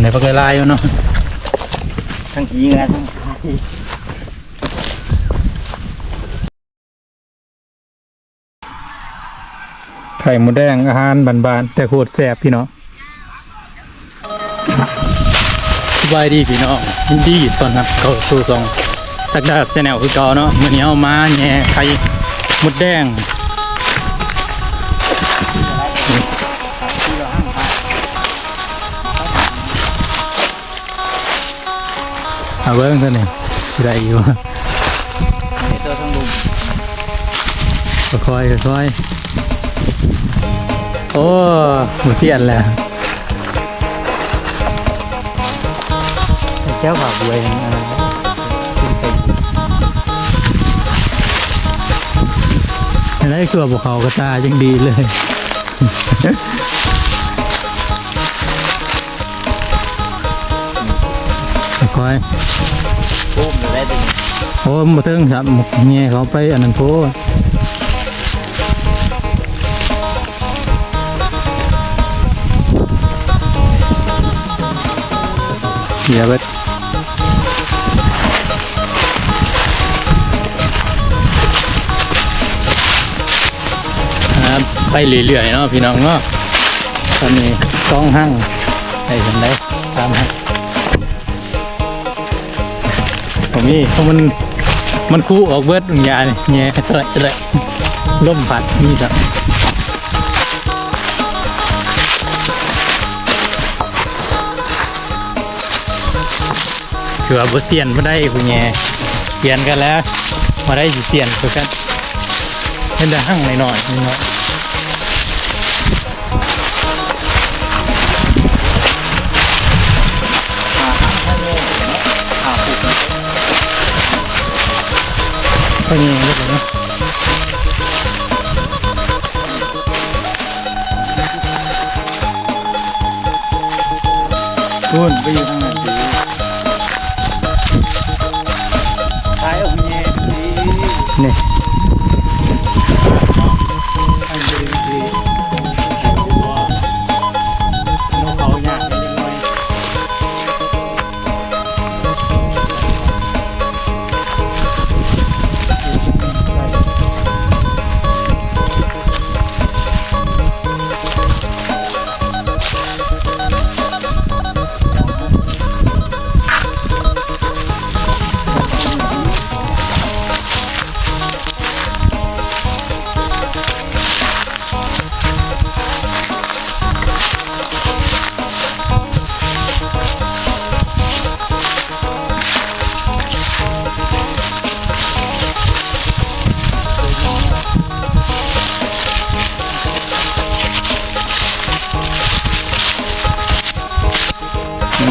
ในปากลายอยู่เนาะทั้งยิงทั้งขายไข่หมูแดงอาหารบานๆแต่โคตรแซ่บพี่น้องสบายดีพี่น้องยินดีตอนรับเข้าสู่ซองสักดาแนลคือเก่าเนาะมื้อนี้เอามาแหน่ไข่หมดแดง เอาเบิ้งเท่านี้ได้อยู่ตัวทั้งลุมค่อยค่อยโอ้หมูเสียนแหละแก้วผักเวงอะไรเห็นไหมคือบอกเขากระตายังดีเลย ค่อยปุ้มเลยได้ดิโอ้มาเทิงครับหมกแง่เขาไปอันนั้นโพเดี๋ยวไปครับไปเรื่อยๆเนาะพี่น้องเนาะตอนนี้ต้องหั่งได้เห็นได้ตามหั่ง นี่เพราะมันมันคู่ออกเบิดวิญญาณแง่เตะเตะล่มพัดนี่ครับคือว่าบ่เสียนบ่ได้ผู้แง่เสียนกันแล้วมาได้สิเสียนคือกันเป็นแต่หั่งหน่อยๆน้อยๆ ก็แง่เล็กเนาะปุ้นไปอยู่ทางไหนดีขายองเงี้ยดีนี่ย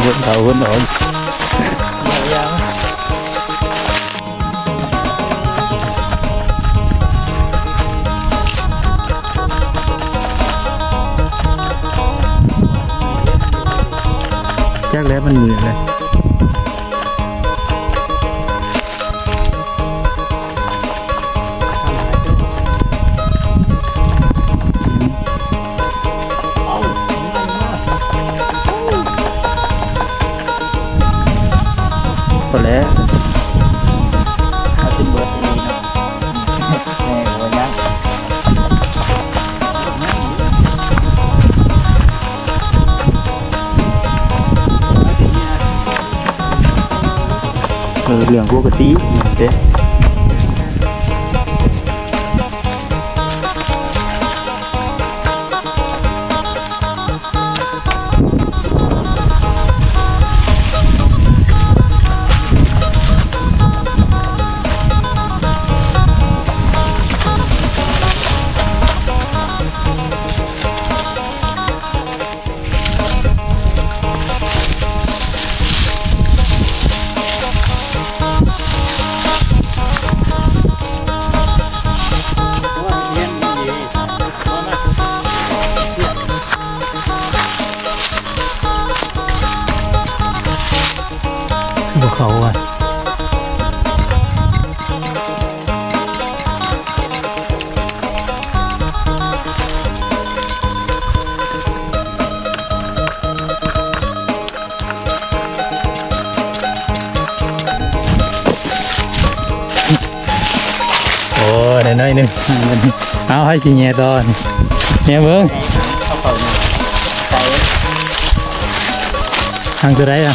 คนเขาคนอ่อ เออเรื่อ เอาให้ทีแง่ตอนแง่เบิ้งเข้าไปนะใส่ทางตัวไรอะ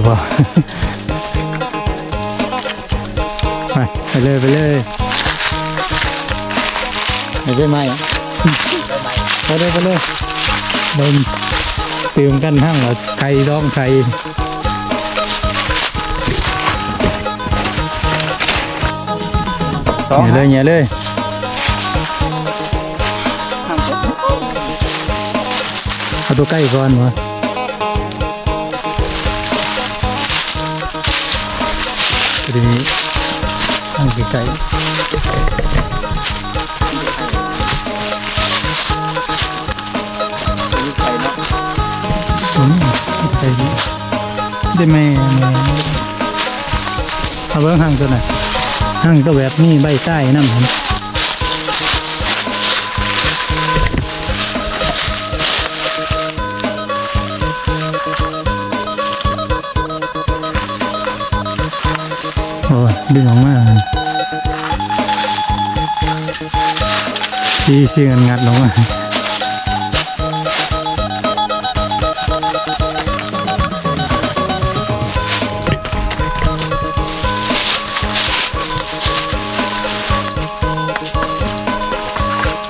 อยู่บ่ไปไปเลยไปเลยไปได้ไหมอะไปเลยไปเลยเดินตื่มกันทั้งว่าใครร้องใครสองเหนี่ยเลยเนี่ยเลยห้ามกดเอาตัวใกล้ก่อน วะทีตั้งใกล้ไข่เนาะๆอืมใกล้ดีได้ไหมแม่เอาเบิ้งห่างตัวหน่อยห่างตัวแบบนี้ใบใต้น้ำมั ดึงออกมาซีซีงันงัดลงมา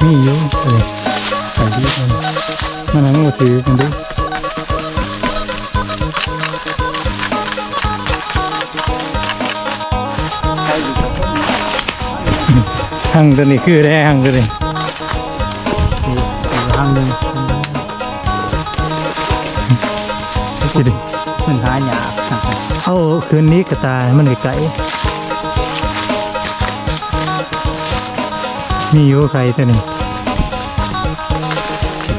นี่อยู่เอ้ยใส่ดีกันมันนั่งมาถือกันดิ หังตัวนี้คือได้หังตัวนี้ทางหนึ่งสิดิมันหาหยาบเอาคืนนี้กระตายมันไกลมีอยู่ใครตัวนี้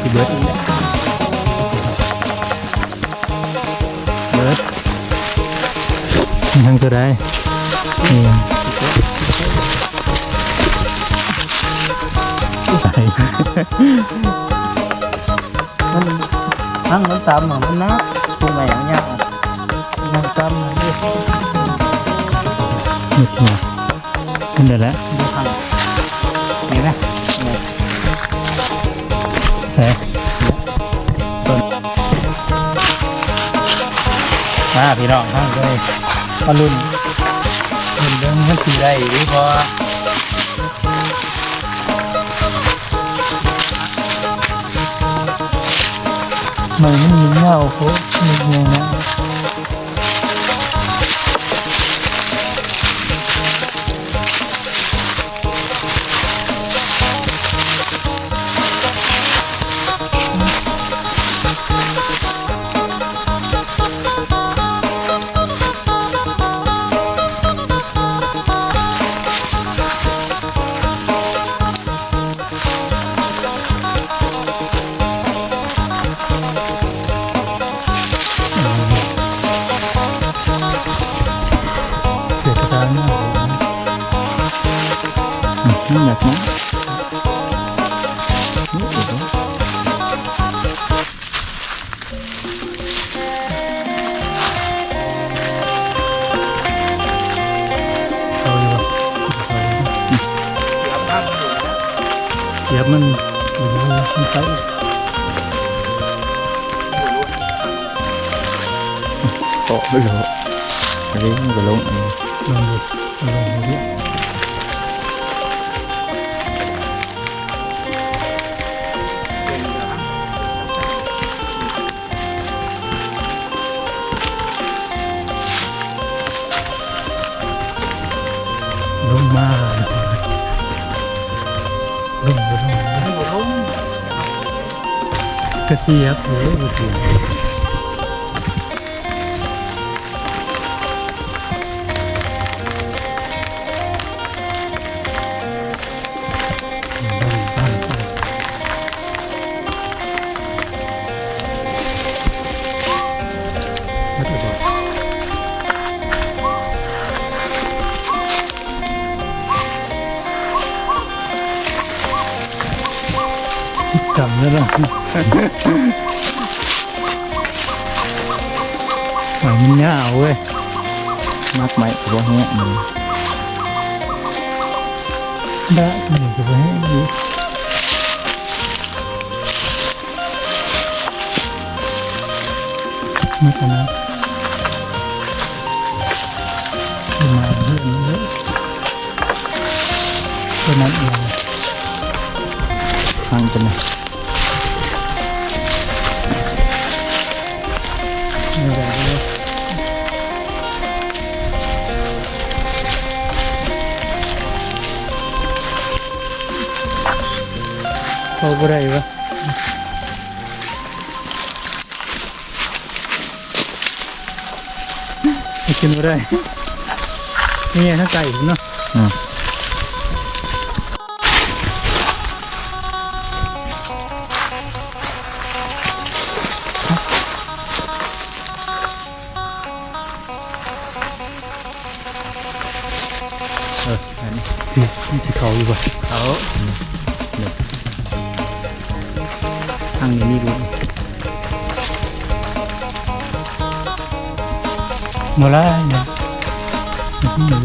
สิเบิร์ดเบิร์ดหังตัวได้นี่ ใส่มันทั้งมันตามมันนะตรงไหนอย่างเงี้ยมันตามมันด้วยหมดหัวขึ้นได้แล้วดูทางเห็นไหมใช่ต้นมาพี่น้องทั้งเลยมาลุ่นลุ่นเรื่องมันสีได้หรือพอมันไม่มีเงา โคตรมีเโตไปเลยอันนี้มันก็ลงอันนี้ลงดูลองดิลงมาลงลงลงมันบ่ลงกระเสียบเฮ้ยกระเสียบบ้ จำได้หรอหอยมันยาวเว้ยมัดไม้เพราะ เขาบ่ได้วะกินบ่ได้นี่ถ้าไก่เนาะ มาละเนี่ยนี่อยู่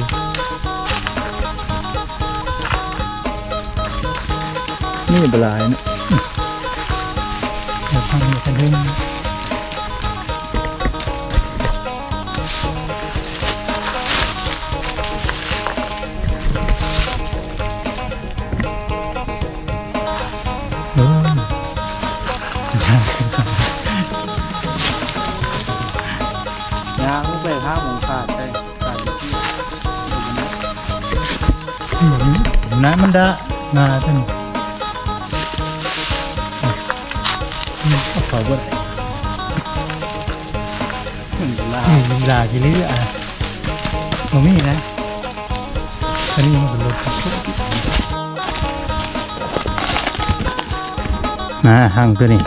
นี่เป็นลายนะเดี๋ยวทางนี้จะเล่นเดะมาท่านเอาเขาบ่ได้ลานี่ลีลากี่เรื่องอะผมมีนะอันนี้มันเป็นรถมาห่างตัวนี้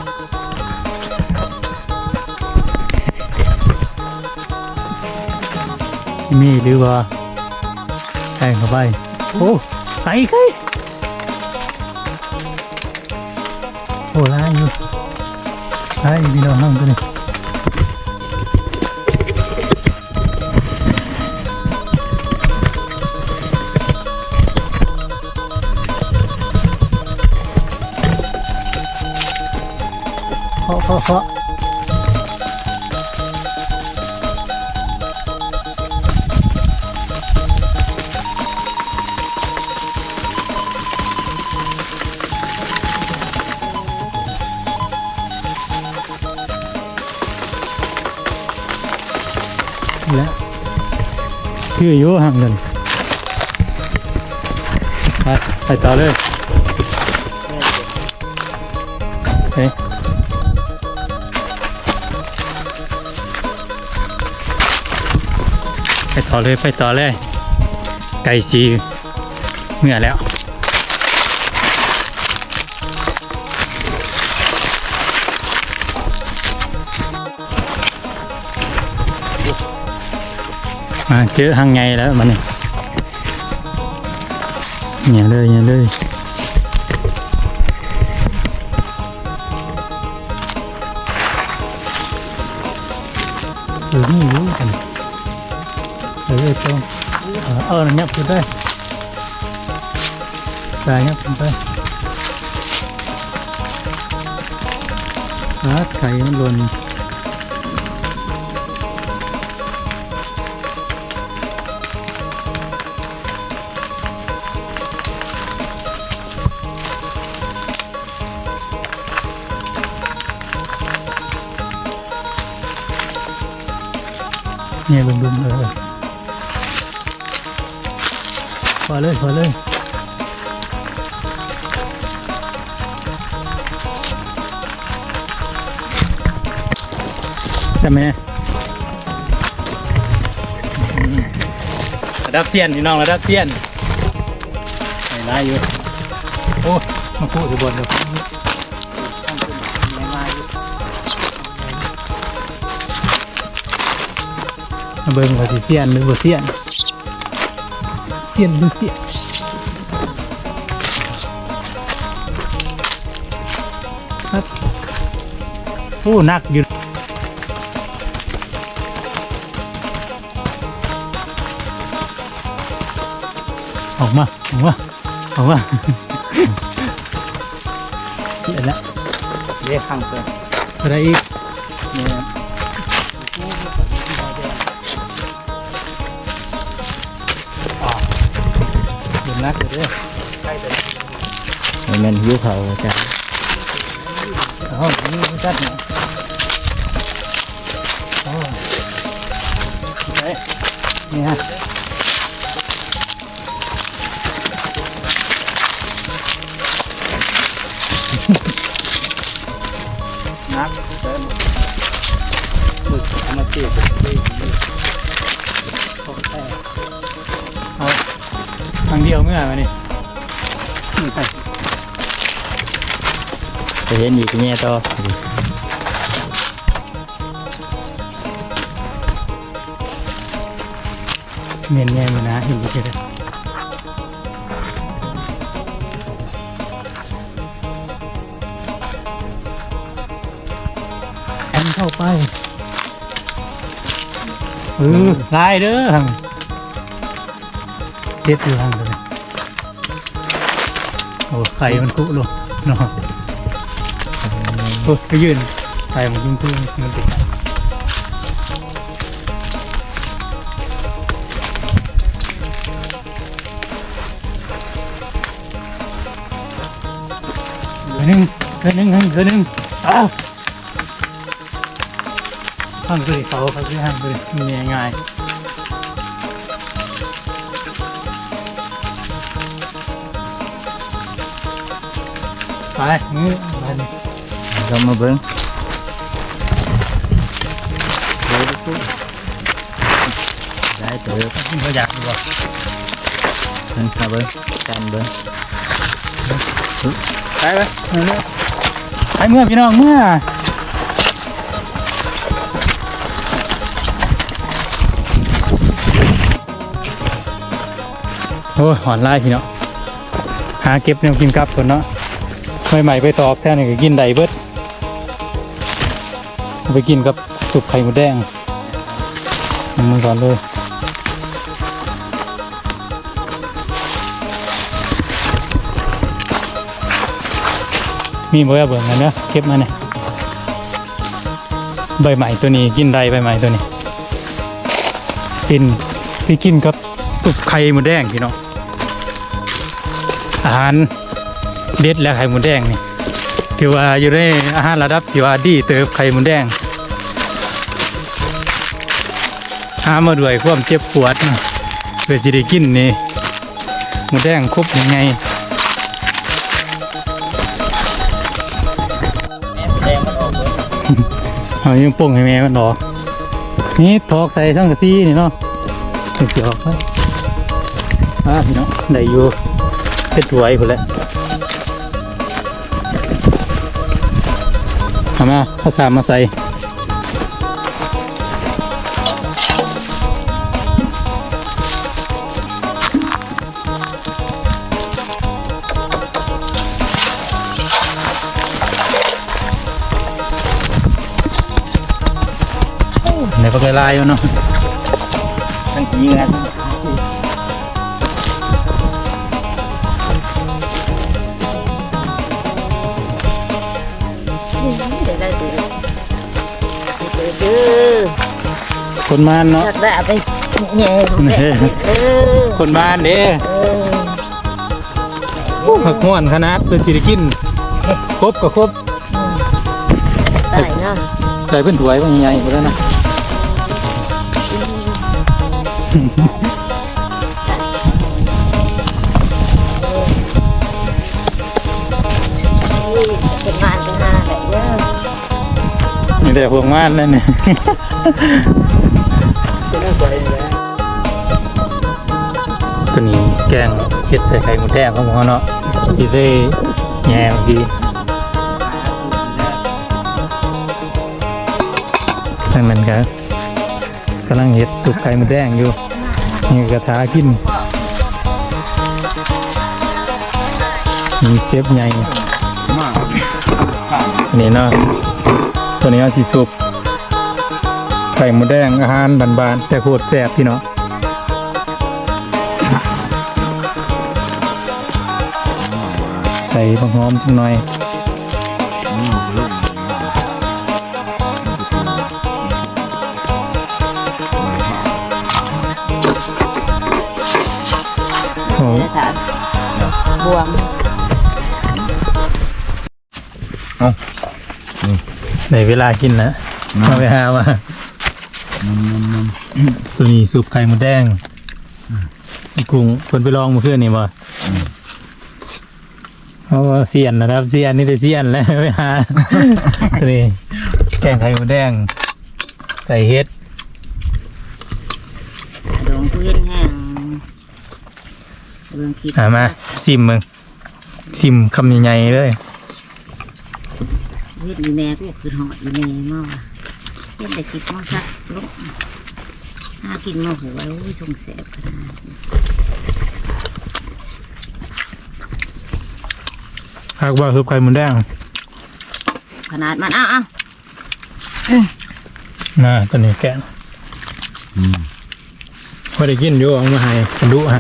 มีหรือว่าแทงเข้าไป โอ้ไก่ไก่โลายอยู่พี่น้องห่า คืออยู่ห่างกันไปไปต่อเลยเฮ้ไปต่อเลยไปต่อเลย ไก่สีเมื่อแล้ว à, chứ hàng ngày đó bạn này. Nhà đây nhà đây. Ờ, ờ, từ cái gì cần từ đây con ờ nó nhập từ đây. Dài nhấp từ đây. Đó cày nó luôn. พอเลยพอเลยใช่ไหมระดับเซียนพี่น้องระดับเซียนไหนไล่อยู่โอ้มาพูดอยู่บนเลยมาเบิ่งว่าสิเซียนหรือบ่เซียน เซียนหรือเซียนครับโอ้หนักอยู่ออกมา ออกมา ออกมาเห็นแล้วเรียกข้างเพื่อนอะไรอีก นนักเลยเด้อมันแม่นหิวเขาจ้ะเอานี่มันจัดหน่อย ไปเห็นอีกแง่ต่อเมียนแง่มานะเห็นดีเลยแอนเข้าไปเออลายเด้อหังเจ็บอยู่หังเลยโอ้ไข่มันคุลงเนาะ อไปยืนไข่มันยิงทุ่งมันติดเดี๋ยวหนึ่งเดี๋ยวหนึ่งเดี๋ยวหนึ่งอ้าวห้างเลยเขาเขาคือห้างเลยมีง่ายไปนี่ไปนี่ เรามาเบิ้งได้เจอเขาอยากดูว่าเพิ่นมาเบิ้งกันเบิ้งไปไปไปเมื่อพี่น้องเมื่อโอ้ยหอนไล่พี่เนาะหาเก็บแนวกินกลับคนเนาะใหม่ๆไปตอกแท่นี่ก็กินได้เบิดเอา ไปกินกับสุกไข่หมูแดงมือก่อนเลยมีบ่เบิ่งกันเนาะเก็บมาเนี่ยใบใหม่ตัวนี้กินได้ใบใหม่ตัวนี้เป็นที่กินกับสุกไข่หมูแดงพี่น้องอาหารเด็ดและไข่หมูแดงนี่ ถือว่าอยู่ในอาหารระดับที่ว่าดีเติบไข่หมูแดงหามาด้วยความเจ็บปวดเพื่อสิได้กินนี่หมูแดงครบยังไงแม่แดงมันออกเลยเอายังปุ่งให้แม่มันออกนี่ทอกใส่ทั้งกระซี่นี่เนาะเสียออกไปอ่าพี่น้องได้อยู่เป็นถวยพุ่นแหละ เอามาข้าวสารมาใส่ในปลากระลายอยู่เนาะทั้งยิงกัน คนบ้านเนาะอยากได้เอาไปแย่ลูกแย่เออคนบ้านเด้เออผักม่วนขนาดเป็นสิได้กินครบก็ครบใส่เนาะใส่เพิ่นถวยบางใหญ่หมดแล้วนะเป็นงานเป็นงานแบบเด้อมีแต่พวกม่านนั่นนี่เป็น ตัวนี้แกงเห็ดใส่ไข่หมูแดงของเขาเนาะที่ได้แง่บางทีทางนั้นครับกำลังเห็ดสุกไข่หมูแดงอยู่นี่กระทากินมีเซฟใหญ่นนี้เนาะตัวนี้สีสุปไข่หมูแดงอาหารบานๆแต่โคตรแซ่บพี่เนาะ ส่บางหอมจังหน่อยโอ้เด้อถามบวมในเวลากินแล้วมาไปหามาตัวนี้สุปไข่หมูแดงกุ้งคนไปลองมาเพื่อนนี่บ่ เพราะว่าเซียนนะครับเซียนนี่ได้เซียนแล้วไปหาตัวนี้แกงไข่หมูแดง ใส่เฮ็ดดองผู้เห็นแห้งเรื่องคิดหามาซิมมึงซิมคำใหญ่ๆเลยเฮ็ดอยู่แม่กูคือหอดอยู่แม่มาว่ะเฮ็ดแต่คิดมาซักลูกหากินมาหัวโอ้ยสงแสบขนาด นี้หากว่าคือไข่หมูแดงขนาดมันอ้าวอ้าวนะตัวนี้แกงพอได้กินอยู่เอามาให้กระดูฮะ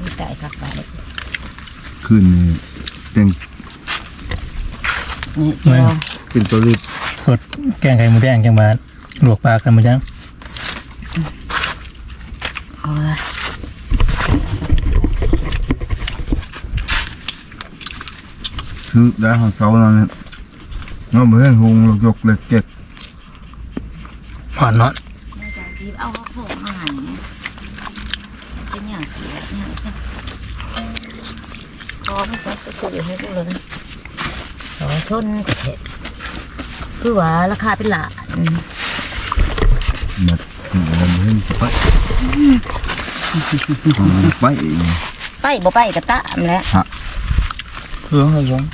มีไก่คักไก่ขึ้นนี่เต็งนี่เจ้าขึ้นตัวรีบสดแกงไข่หมูแดงจังบาดลวกปลากกันมาจัง โอ้ย ถือได้ของเสาแล้วเนี่ยเนาะเหมือนหงลกยกเล็กเก็บหอนเนาะที่เอาข้าวโพดมาหั่นเนี่ยเป็นอย่างเสียเนี่ยพอไม่ไปซื้อให้กูเลยนะสองชนเผ็ดคือว่าราคาเป็นหลานหมดสิ่งอะไรเหมือนไปเอาไปเองไปบ่ไปกะตะมนแหล้วเพื่อให้ยัง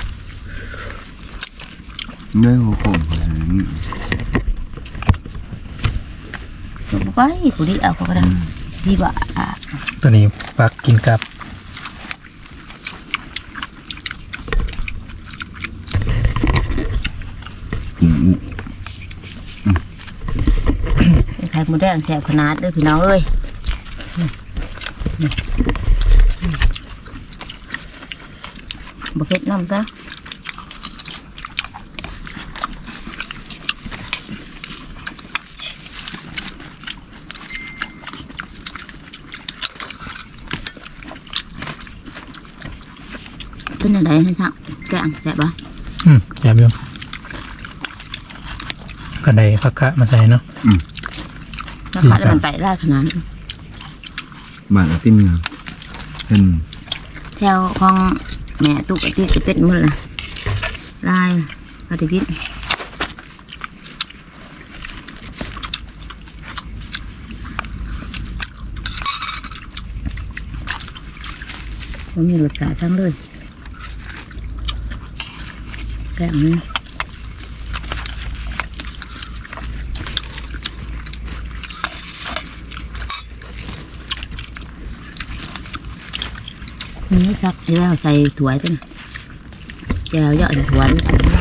ได้หัวโขนไปนี่บ่ไปผู้ดีเอาเขาก็ได้ดีกว่าอะตัวนี้ปักกินกับอืมไข่หมูแดงแซ่บขนาดเด้อพี่น้องเอ้ยบ่เผ็ดน้ำซะ เป็นอะไรให้ทักแกงแซ่บปะอืมแซ่บอยู่กันได้ผักกะมาใส่เนาะแล้วขาดมันไปราดขนาดนั้นบ้านอาติมเนี่ยเห็นแถวของแม่ตุกติจะเป็นมือละลายปฏิพิษผมมีรสชาติทั้งเลย แกงนี่ชักที่แล้วใส่ถั่วไปนะแจวเยอะถั่วนี่